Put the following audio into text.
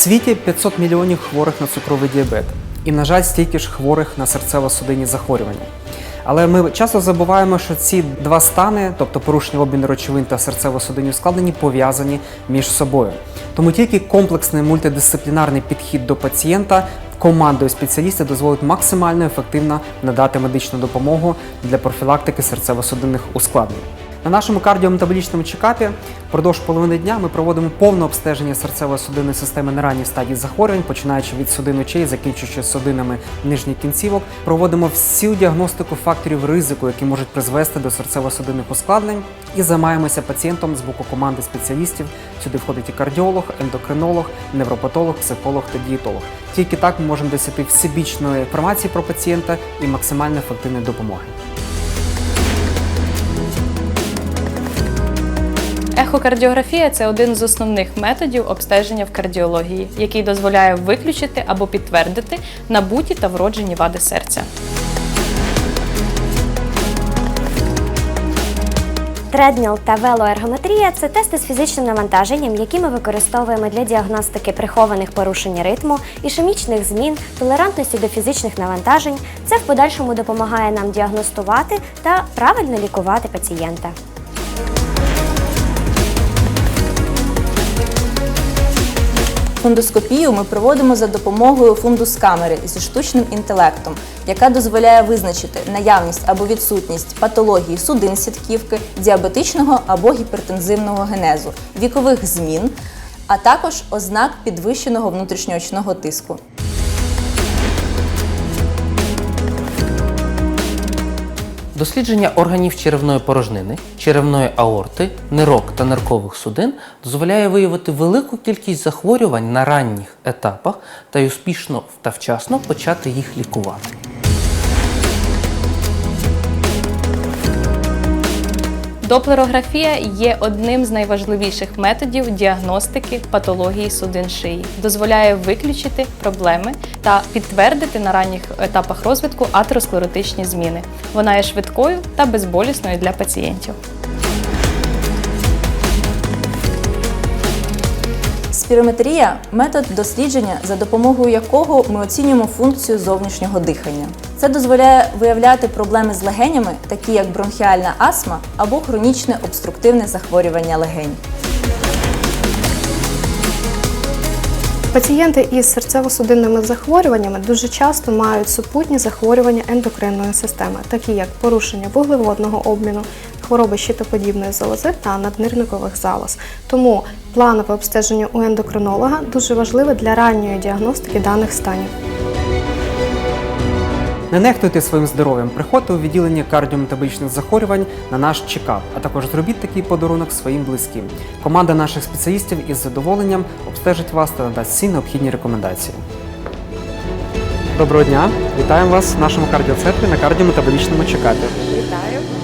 світі 500 мільйонів хворих на цукровий діабет, і, на жаль, стільки ж хворих на серцево-судинні захворювання. Але ми часто забуваємо, що ці два стани, тобто порушення обміну речовин та серцево-судинні ускладнення, пов'язані між собою. Тому тільки комплексний мультидисциплінарний підхід до пацієнта командою спеціалістів дозволить максимально ефективно надати медичну допомогу для профілактики серцево-судинних ускладнень. На нашому кардіометаболічному чекапі впродовж половини дня ми проводимо повне обстеження серцево-судинної системи на ранній стадії захворювань, починаючи від судин очей, закінчуючи судинами нижніх кінцівок. Проводимо всю діагностику факторів ризику, які можуть призвести до серцево-судинних ускладнень, і займаємося пацієнтом з боку команди спеціалістів. Сюди входить і кардіолог, ендокринолог, невропатолог, психолог та дієтолог. Тільки так ми можемо досягти всебічної інформації про пацієнта і максимально ефективної допомоги. Ехокардіографія це один з основних методів обстеження в кардіології, який дозволяє виключити або підтвердити набуті та вроджені вади серця. Тредміл та велоергометрія це тести з фізичним навантаженням, які ми використовуємо для діагностики прихованих порушень ритму, ішемічних змін, толерантності до фізичних навантажень. Це в подальшому допомагає нам діагностувати та правильно лікувати пацієнта. Фундоскопію ми проводимо за допомогою фундус-камери зі штучним інтелектом, яка дозволяє визначити наявність або відсутність патології судин сітківки, діабетичного або гіпертензивного генезу, вікових змін, а також ознак підвищеного внутрішньоочного тиску. Дослідження органів черевної порожнини, черевної аорти, нирок та ниркових судин дозволяє виявити велику кількість захворювань на ранніх етапах та й успішно та вчасно почати їх лікувати. Доплерографія є одним з найважливіших методів діагностики патології судин шиї, дозволяє виключити проблеми та підтвердити на ранніх етапах розвитку атеросклеротичні зміни. Вона є швидкою та безболісною для пацієнтів. Спірометрія метод дослідження, за допомогою якого ми оцінюємо функцію зовнішнього дихання. Це дозволяє виявляти проблеми з легенями, такі як бронхіальна астма або хронічне обструктивне захворювання легень. Пацієнти із серцево-судинними захворюваннями дуже часто мають супутні захворювання ендокринної системи, такі як порушення вуглеводного обміну, хвороби щитоподібної залози та наднирникових залоз. Тому планове обстеження у ендокринолога дуже важливе для ранньої діагностики даних станів. Не нехтуйте своїм здоров'ям, приходьте у відділення кардіометаболічних захворювань на наш чекап, а також зробіть такий подарунок своїм близьким. Команда наших спеціалістів із задоволенням обстежить вас та надасть всі необхідні рекомендації. Доброго дня! Вітаємо вас в нашому кардіоцентрі на кардіометаболічному чекапі. Вітаю.